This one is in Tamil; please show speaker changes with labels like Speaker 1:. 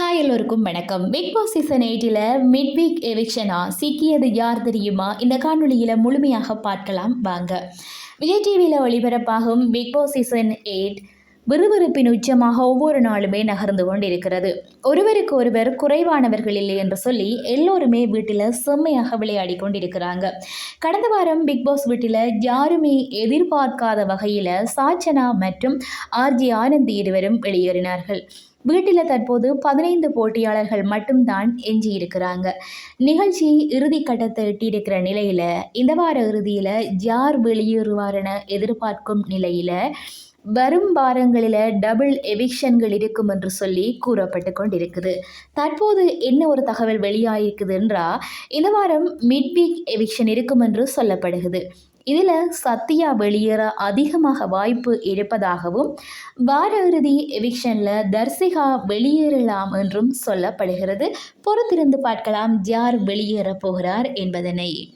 Speaker 1: ஹாய் எல்லோருக்கும் வணக்கம். பிக் பாஸ் சீசன் எயிட்டில் மிட் வீக் எவிக்ஷனா சிக்கியது யார் தெரியுமா? இந்த காணொளியில் முழுமையாக பார்க்கலாம். வாங்க. விஜய் டிவியில் ஒளிபரப்பாகும் பிக் பாஸ் சீசன் எயிட் விறுவிறுப்பின் உச்சமாக ஒவ்வொரு நாளுமே நகர்ந்து கொண்டிருக்கிறது. ஒருவருக்கு ஒருவர் குறைவானவர்கள் இல்லை என்று சொல்லி எல்லோருமே வீட்டில் செம்மையாக விளையாடி கொண்டிருக்கிறாங்க. கடந்த வாரம் பிக் பாஸ் வீட்டில் யாருமே எதிர்பார்க்காத வகையில் சாச்சனா மற்றும் ஆர்ஜி ஆனந்தி இருவரும் வெளியேறினார்கள். வீட்டில் தற்போது பதினைந்து போட்டியாளர்கள் மட்டும்தான் எஞ்சி இருக்கிறாங்க நிகழ்ச்சி இறுதி கட்டத்தை எட்டியிருக்கிற நிலையில் இந்த வார இறுதியில் யார் வெளியேறுவார் எதிர்பார்க்கும் நிலையில் வரும் வாரங்களில் டபுள் எவிக்ஷன்கள் இருக்கும் என்று சொல்லி கூறப்பட்டு கொண்டிருக்குது. தற்போது என்ன ஒரு தகவல் வெளியாகிருக்குது என்றால் இந்த வாரம் மிட் வீக் எவிக்ஷன் இருக்கும் என்று சொல்லப்படுகிறது. இதில் சத்யா வெளியேற அதிகமாக வாய்ப்பு இருப்பதாகவும் வார இறுதி எவிக்ஷனில் தர்சிகா வெளியேறலாம் என்றும் சொல்லப்படுகிறது. பொறுத்திருந்து பார்க்கலாம் யார் வெளியேறப் போகிறார் என்பதனை.